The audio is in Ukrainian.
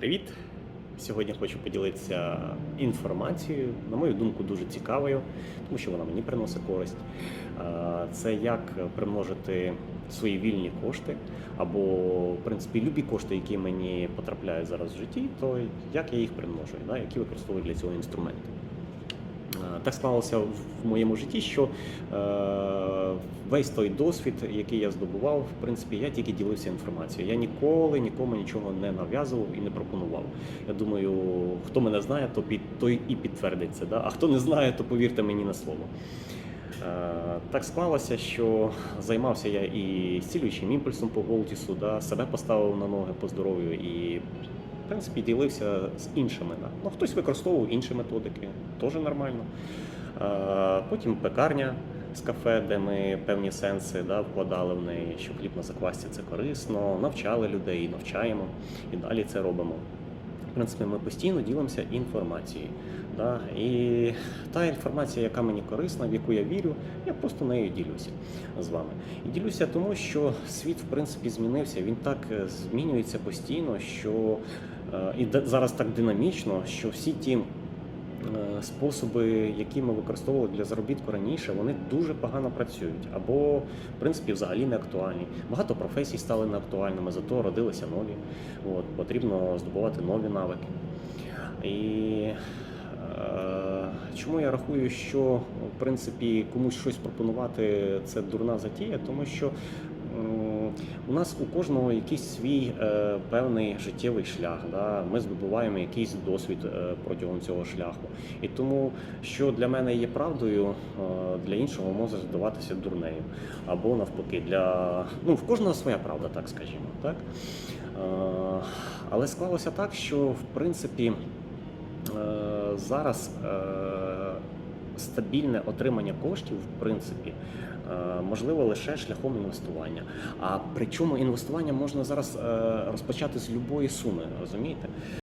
Привіт! Сьогодні хочу поділитися інформацією, на мою думку, дуже цікавою, тому що вона мені приносить користь. Це як примножити свої вільні кошти, або, в принципі, любі кошти, які мені потрапляють зараз в житті, то як я їх примножую, які використовую для цього інструменти. Е, Так склалося в моєму житті, що е, весь той досвід, який я здобував, в принципі, я тільки ділився інформацією. Я ніколи нікому нічого не нав'язував і не пропонував. Я думаю, хто мене знає, то під той і підтвердить це. Да? А хто не знає, то повірте мені на слово. Е, Так склалося, що займався я і зцілюючим імпульсом по Голтісу, да, себе поставив на ноги по здоров'ю і, принципі, ділився з іншими. Ну, хтось використовував інші методики, теж нормально. Потім пекарня з кафе, де ми певні сенси да, вкладали в неї, що хліб на заквасті це корисно, навчали людей, навчаємо і далі це робимо. В принципі, ми постійно ділимося інформацією. Да? І та інформація, яка мені корисна, в яку я вірю, я просто нею ділюся з вами. І ділюся тому, що світ в принципі змінився. Він так е, змінюється постійно, що е, і зараз так динамічно, що всі ті. Е, Способи, які ми використовували для заробітку раніше, вони дуже погано працюють або, в принципі, взагалі не актуальні. Багато професій стали неактуальними, зато родилися нові. От, потрібно здобувати нові навики. І е, чому я рахую, що в принципі комусь щось пропонувати це дурна затія, тому що у нас у кожного якийсь свій е, певний життєвий шлях. Да? Ми здобуваємо якийсь досвід е, протягом цього шляху. І тому, що для мене є правдою, е, для іншого може здаватися дурнею. Або навпаки, для ну в кожного своя правда, так скажімо. Так? Е, але склалося так, що в принципі е, зараз е, стабільне отримання коштів, в принципі, е, можливо лише шляхом інвестування. А причому інвестування можна зараз е, розпочати з любої суми, розумієте?